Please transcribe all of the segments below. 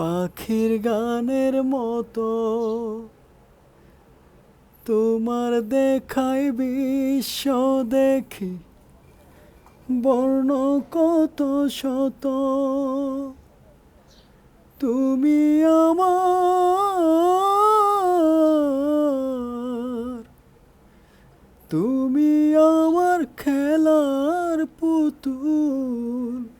পাখির গানের মতো। তোমার দেখায় বিশ্ব দেখি, বর্ণ কত শত। তুমি আমার তুমি আমার খেলার পুতুল।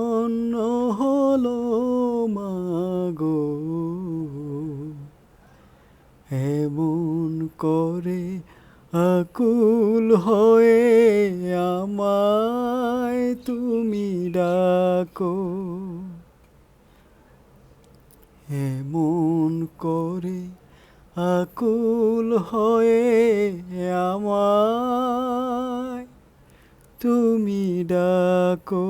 ধন্য হলো মাগো। এমন করে আকুল হয়ে আমায় তুমি ডাকো। এমন করে আকুল হয়ে আমায় তুমি ডাকো।